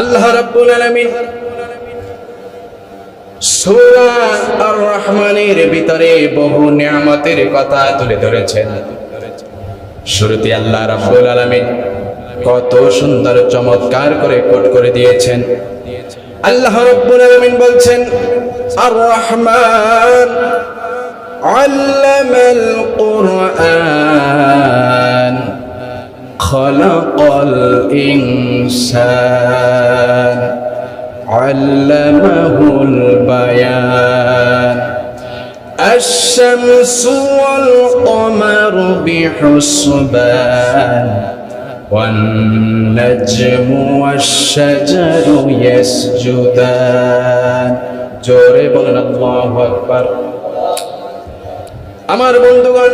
আল্লাহ রহমানের ভিতরে বহু নিয়ামতের কথা তুলে ধরেছেন। শুরুতে আল্লাহ কত সুন্দর চমৎকার করে কোট করে দিয়েছেন। আল্লাহ রব্বুল আলমিন বলছেন আর রহমান আল্লামাল خلق الإنسان علمه البيان الشمس والقمر بحسبان والنجم والشجر يسجدان জোরে বলেন আল্লাহু আকবার আমার বন্ধুগণ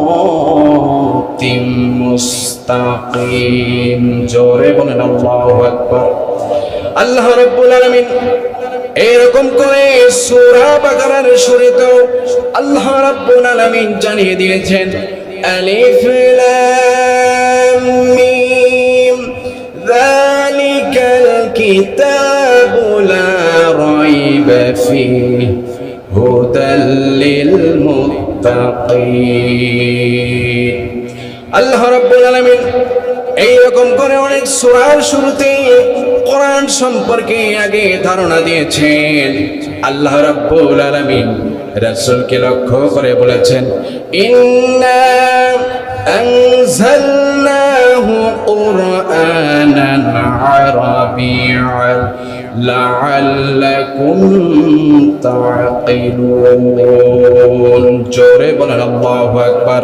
মুস্তাকিম। জোরে বলেন, আল্লাহু আকবার। আল্লাহ এরকম করে সূরা বাকারার শুরুতে আল্লাহ রাব্বুল আলামিন জানিয়ে দিয়েছেন, আলিফ লাম মিম, যালিকাল কিতাবু লা রাইবা ফিহি, হুদাল লিল মুত্তাকিন। আল্লাহ রাব্বুল আলামিন এইরকম করে অনেক সূরার শুরুতে কোরআন সম্পর্কে আগে ধারণা দিয়েছেন। আল্লাহ রাব্বুল আলামিন রাসূলকে লক্ষ্য করে বলেছেন জোরে বলেন, আল্লাহু আকবার।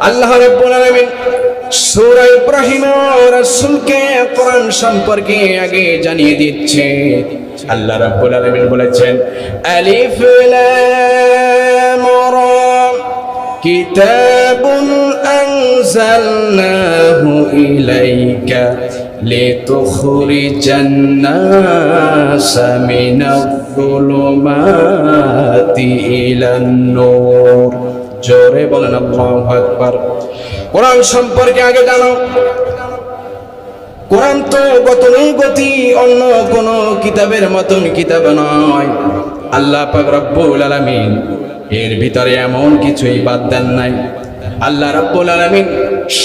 আল্লাহ রাব্বুল আলামিন ইব্রাহিম রাসূলকে কোরআন সম্পর্কে আগে জানিয়ে দিচ্ছে আল্লাহ রাব্বুল আলামিন বলেছেন, আলিফ লাম রা, কিতাবুন আনজালনাহু ইলাইকা লিতুখরিজান নাস মিনাল-যুলুমাতি ইলান-নূর জোরে বলেন আল্লাহু আকবার। কোরআন সম্পর্কে আগে জানো। কোরআন তো গতনই গতি, অন্য কোন কিতাবের মতন কিতাব নয়। আল্লাহ পাক রব্বুল আলামিন এর ভিতরে এমন কিছুই বাদ দেন নাই। আল্লাহ রব্বুল আলামিন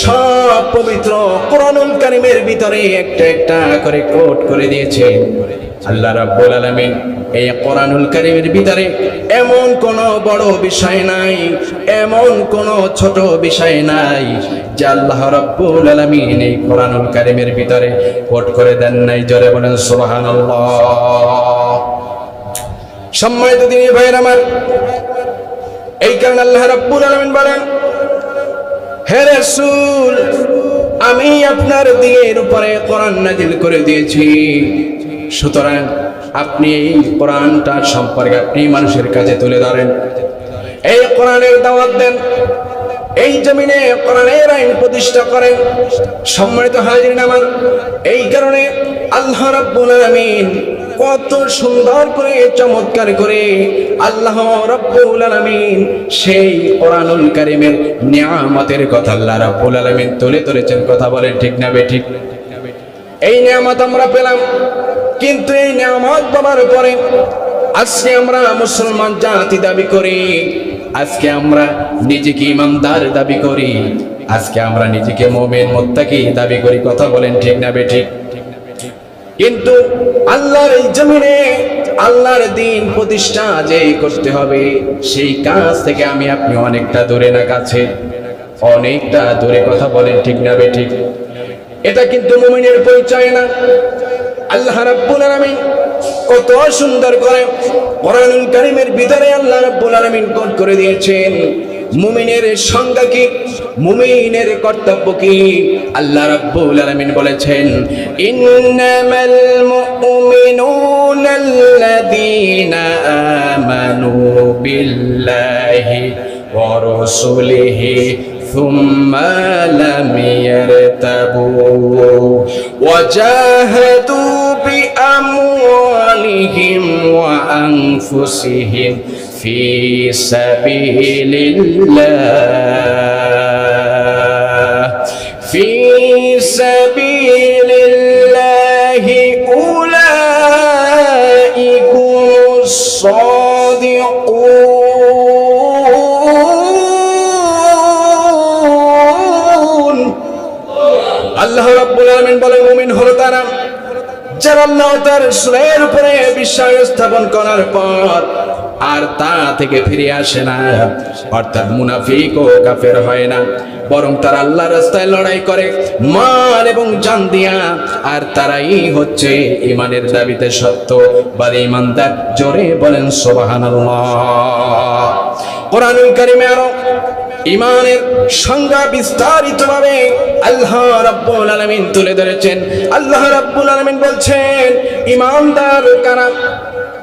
সব পবিত্র কোরআনুল কারিমের ভিতরে একটা একটা করে কোট করে দিয়েছে আল্লাহ রাব্বুল আলামিন এই কোরআনুল কারীমের ভিতরে এমন কোন বড় বিষয় নাই, এমন কোন ছোট বিষয় নাই যে আল্লাহ রাব্বুল আলামিন এই কোরআনুল কারীমের ভিতরে কোট করে দেন নাই। জোরে বলেন, সুবহানাল্লাহ। সম্মানিত দিনী ভাইয়ের আমার, এই কারণে আল্লাহ রাব্বুল আলামিন বলেন, হে রাসূল, আমি আপনার দিনের উপরে কোরআন নাজিল করে দিয়েছি। সুতরাং আপনি এই কোরআনটা সম্পর্কে আপনি মানুষের কাছে তুলে ধরেন। এই কোরআনের দাওয়াত দেন। এই জমিনে কোরআনের আইন প্রতিষ্ঠা করেন। সম্মানিত হাজির আমার, এই কারণে আল্লাহ রাব্বুল আলামিন কত সুন্দর করে, চমৎকার করে আল্লাহ রাব্বুল আলামিন সেই কোরআনুল কারীমের নিয়ামতের কথা আল্লাহ রাব্বুল আলামিন তুলে ধরেছেন। কথা বলেন ঠিক না বে ঠিক? এই নিয়ামত আমরা পেলাম। কিন্তু এই নিয়ামত পাবার পরে আজকে আমরা মুসলমান জাতি দাবি করি, আজকে আমরা নিজেকে ইমানদার দাবি করি, আজকে আমরা নিজেকে মোমেন, মোত্তাকি দাবি করি, কথা বলেন ঠিক না বেঠিক কিন্তু আল্লাহর এই জমিনে আল্লাহর দিন প্রতিষ্ঠা যে করতে হবে, সেই কাজ থেকে আমি আপনি অনেকটা দূরে না কাছে, অনেকটা দূরে কথা বলেন ঠিক না বেঠিক এটা কিন্তু মুমিনের পরিচয় না। আল্লাহ রাব্বুল আলামিন কত সুন্দর করে কোরআনুল কারীমের ভিতরে আল্লাহ রাব্বুল আলামিন কোট করে দিয়েছেন। মুমিনের সংজ্ঞা কি? মুমিনের কর্তব্য কি? আল্লাহ রাব্বুল আলামিন বলেছেন, ইন্নামাল মুমিনুনা আল্লাযীনা আমানু বিল্লাহি ওয়া রাসূলিহি ثم لم يرتبوا وجاهدوا بأموالهم وأنفسهم في سبيل الله في سبيل যারা আল্লাহ তার রাসূলের উপরে বিশ্বাস স্থাপন করার পর আর তা থেকে ফিরে আসে না। অর্থাৎ মুনাফিক ও কাফের হয় না। বরং তারা আল্লাহ রাস্তায় লড়াই করে, মাল এবং জান দিয়া। আর তারাই হচ্ছে ইমানের দাবিতে সত্য। বা ইমানদার জোরে বলেন, সুবহানাল্লাহ। কোরআনুল কারিমে আরও ইমানের সংজ্ঞা বিস্তারিত ভাবে আল্লাহ রাব্বুল আলামিন তুলে ধরেছেন। আল্লাহ রাব্বুল আলামিন বলছেন, ইমানদার কারা?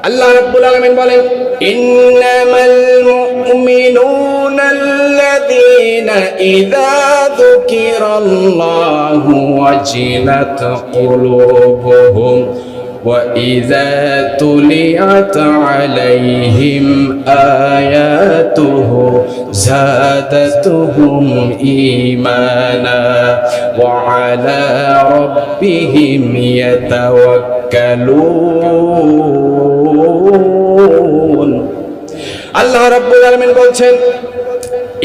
আল্লাহ রাব্বুল আলামিন বলেন, ইন্নামাল মুমিনুনা আল্লাযীনা ইযা যুকিরাল্লাহু ওয়াজিলাত কুলুবুহুম। وإذا تليت عليهم آياته زادتهم إيمانا وعلى ربهم يتوكلون আল্লাহ রাব্বুল আলামিন বলছেন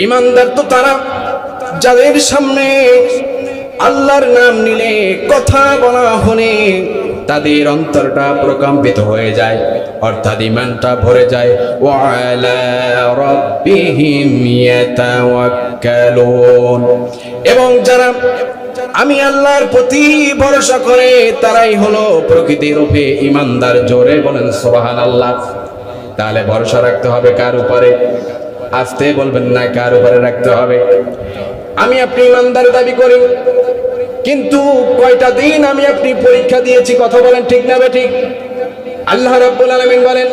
ইমানদার তো তারা যাদের সামনে আল্লাহর নাম নিলে কথা বলা হলে তাদের অন্তরটা প্রকম্পিত হয়ে যায়, অর্থাৎ ইমানটা ভরে যায়। এবং যারা আমি আল্লাহর প্রতি ভরসা করে, তারাই হলো প্রকৃতির রূপে ইমানদার জোরে বলেন সোহান আল্লাহ তাহলে ভরসা রাখতে হবে কার উপরে? আসতে বলবেন না, কার উপরে রাখতে হবে? আমি আপনি ইমানদার দাবি করি কিন্তু কয়টা দিন আমি আপনি পরীক্ষা দিয়েছি কথা বলেন ঠিক না ঠিক আল্লাহ রাব্বুল আলামিন বলেন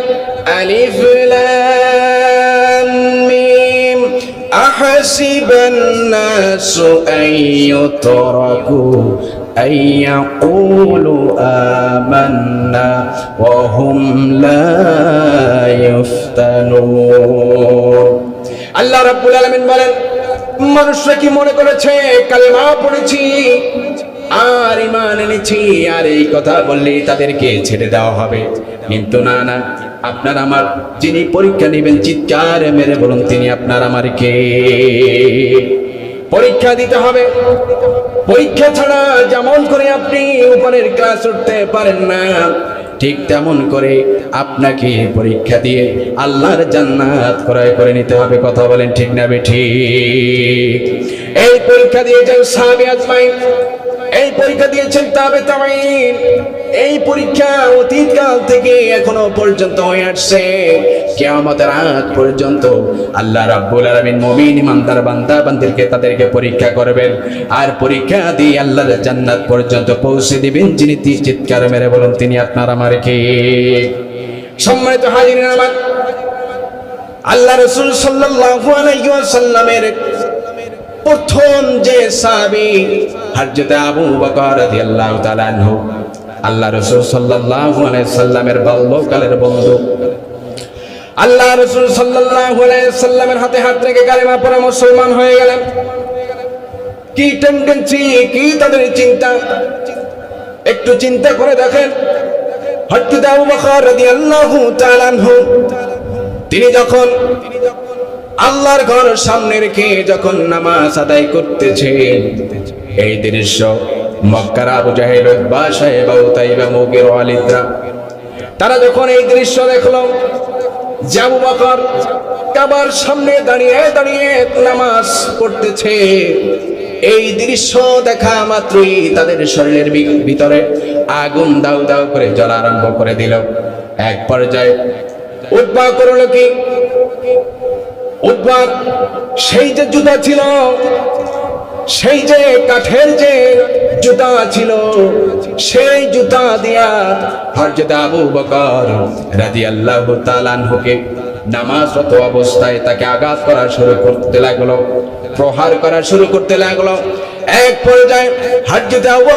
আলিফ লাম মিম أحسب الناس أن يتركوا أن يقولوا آمنا وهم لا يفتنون আল্লাহ রাব্বুল আলামিন বলেন মানুষরা কি মনে করেছে? কালেমা পড়েছি, আর ইমান এনেছি, আর এই কথা বললে তাদেরকে ছেড়ে দেওয়া হবে। কিন্তু না না, আপনার আমার যিনি পরীক্ষা নেবেন, চিৎকার মেরে বলুন তিনি আপনার আমার কে পরীক্ষা দিতে হবে। পরীক্ষা ছাড়া যেমন করে আপনি উপরের ক্লাস উঠতে পারেন না ঠিক তেমন করে আপনাকে পরীক্ষা দিয়ে আল্লাহর জান্নাত ক্রয় করে নিতে হবে। কথা বলেন ঠিক না ঠিক? এই পরীক্ষা দিয়ে যাও সাহাবী আজমাইন। এই পরীক্ষা দিয়েছেন তাবে তামাইন এই পরীক্ষা অতীতকাল থেকে এখনও পর্যন্ত হয়ে আসছে। কিয়ামতের আগ পর্যন্ত আল্লাহ রাব্বুল আলামিন মুমিন, ইমানদার বান্দা বান্দিরকে তাদেরকে পরীক্ষা করবেন। আর পরীক্ষা দিয়ে আল্লাহর জান্নাত পর্যন্ত পৌঁছে দিবেন। যিনি চিৎকার মেরে বলুন, তিনি আপনার আমার কে? সম্মানিত হাজিরিন আমার, আল্লাহ রসুল সাল্লাল্লাহু আলাইহি ওয়াসাল্লামের প্রথম যে সাহাবী হযরত আবু বকর রাদিয়াল্লাহু তাআলা আনহু, আল্লাহ রাসূল সাল্লাল্লাহু আলাইহি সাল্লামের বাল্যকালের বন্ধু। আল্লাহ রাসূল সাল্লাল্লাহু আলাইহি সাল্লামের হাতে হাত রেখে কালেমা পড়ে মুসলমান হয়ে গেলেন। কি টেন্ডেন্সি কি তাদের চিন্তা? একটু চিন্তা করে দেখেন। হযরত আবু বকর রাদিয়াল্লাহু তাআলা আনহু, তিনি যখন আল্লাহর ঘর সামনে রেখে যখন নামাজ আদায় করতেছে, এই দৃশ্য মক্কার আবু জাহেল উতবা সাহেব তাইবা, মুগির ওয়ালিদরা, তারা যখন এই দৃশ্য দেখল জাবু বকর কাবার সামনে দাঁড়িয়ে দাঁড়িয়ে নামাজ পড়তেছে, এই দৃশ্য দেখা মাত্রই তাদের শরীরের ভিতরে আগুন দাউ দাউ করে জ্বলা আরম্ভ করে দিল। এক পর্যায়ে উৎপা করল কি? উৎপা সেই যে জুতা ছিল, সেই যে কাঠের যে জুতা ছিল, সেই জুতা দিয়া হরজত আবু বকর রাদিয়াল্লাহু তাআলা আনহুকে নামাজরত অবস্থায় তাকে আঘাত করা শুরু করতে লাগল, প্রহার করা শুরু করতে লাগল। এক পর্যায়ে হাজ্জতে আবু